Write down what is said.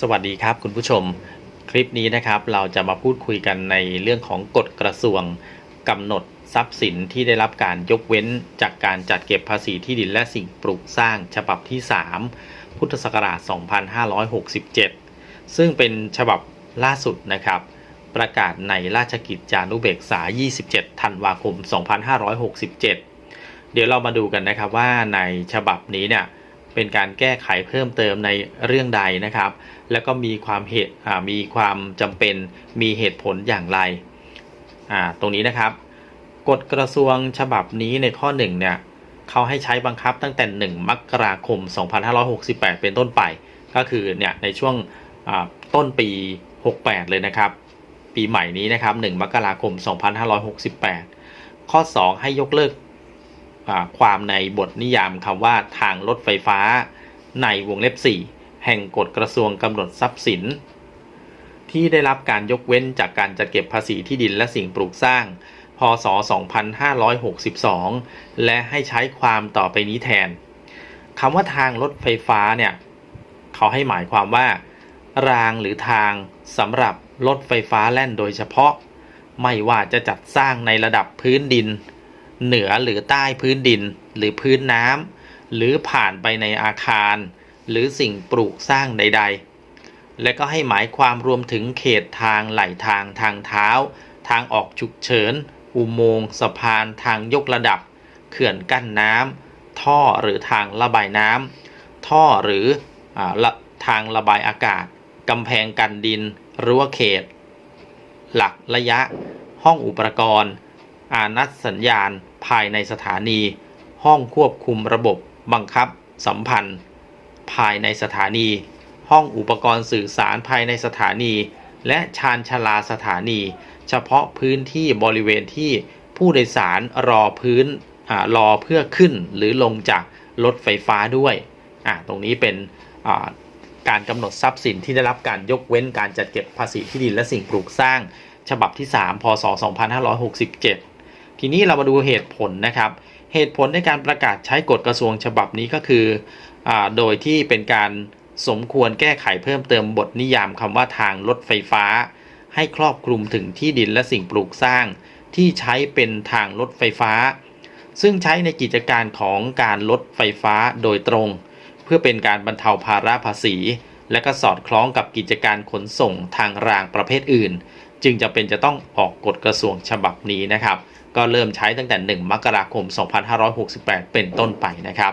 สวัสดีครับคุณผู้ชม คลิปนี้นะครับเราจะมาพูดคุยกันในเรื่องของกฎกระทรวงกำหนดทรัพย์สินที่ได้รับการยกเว้นจากการจัดเก็บภาษีที่ดินและสิ่งปลูกสร้างฉบับที่ 3 พุทธศักราช 2567 ซึ่งเป็นฉบับล่าสุดนะครับ ประกาศในราชกิจจานุเบกษา 27 ธันวาคม 2567 เดี๋ยวเรามาดูกันนะครับว่าในฉบับนี้เนี่ย เป็นการแก้ไขเพิ่มเติมในเรื่องใดนะครับ แล้วก็มีความเหตุมีความจำเป็นมีเหตุผลอย่างไร ตรงนี้นะครับ กฎกระทรวงฉบับนี้ในข้อ1เนี่ยเขาให้ใช้บังคับตั้งแต่ 1 มกราคม 2568 เป็นต้นไป ก็คือเนี่ยในช่วงต้นปี 68 เลยนะครับ ปีใหม่นี้นะครับ 1 มกราคม 2568 ข้อ 2 ให้ยกเลิก ความในบทนิยามคำว่าทางรถไฟฟ้า ในวงเล็บ 4 แห่งกฎกระทรวงกำหนดทรัพย์สิน ที่ได้รับการยกเว้นจากการจัดเก็บภาษีที่ดินและสิ่งปลูกสร้าง พศ 2562 และให้ใช้ความต่อไปนี้แทนคำว่าทางรถไฟฟ้าเนี่ยเขาให้หมายความว่า รางหรือทางสำหรับรถไฟฟ้าแล่นโดยเฉพาะ ไม่ว่าจะจัดสร้างในระดับพื้นดิน เหนือหรือใต้พื้นดิน หรือพื้นน้ำหรือผ่านไปในอาคาร หรือสิ่งปลูกสร้างใด ๆ และก็ให้หมายความรวมถึงเขตทางไหลทางทางเท้า ทางออกฉุกเฉิน อุโมงค์สะพานทางยกระดับ เขื่อนกั้นน้ำท่อหรือทางระบายน้ำท่อหรืออทางระบายอากาศกำแพงกันดิน รั้วเขต หลักระยะ ห้องอุปกรณ์ อานัดสัญญาณ ภายในสถานี ห้องควบคุมระบบบังคับ สัมพันธ์ ภายในสถานี ห้องอุปกรณ์สื่อสารภายในสถานี และชานชลาสถานี เฉพาะพื้นที่บริเวณที่ผู้โดยสารรอพื้นอรอเพื่อขึ้นหรือลงจากรถไฟฟ้าด้วยตรงนี้เป็นการกำหนดทรัพย์สินที่ได้รับการยกเว้นการจัดเก็บภาษีที่ดินและสิ่งปลูกสร้าง ฉบับที่ 3 พศ 2567 ทีนี้เรามาดูเหตุผลนะครับ เหตุผลในการประกาศใช้กฎกระทรวงฉบับนี้ก็คืออโดยที่เป็นการสมควรแก้ไขเพิ่มเติมบทนิยามคำว่าทางรถไฟฟ้า ให้ครอบคลุมถึงที่ดินและสิ่งปลูกสร้าง ที่ใช้เป็นทางรถไฟฟ้า ซึ่งใช้ในกิจการของการรถไฟฟ้าโดยตรง เพื่อเป็นการบรรเทาภาระภาษี และก็สอดคล้องกับกิจการขนส่งทางรางประเภทอื่นจึงจะเป็นจะต้องออกกฎกระทรวงฉบับนี้นะครับ ก็เริ่มใช้ตั้งแต่ 1 มกราคม 2568 เป็นต้นไปนะครับ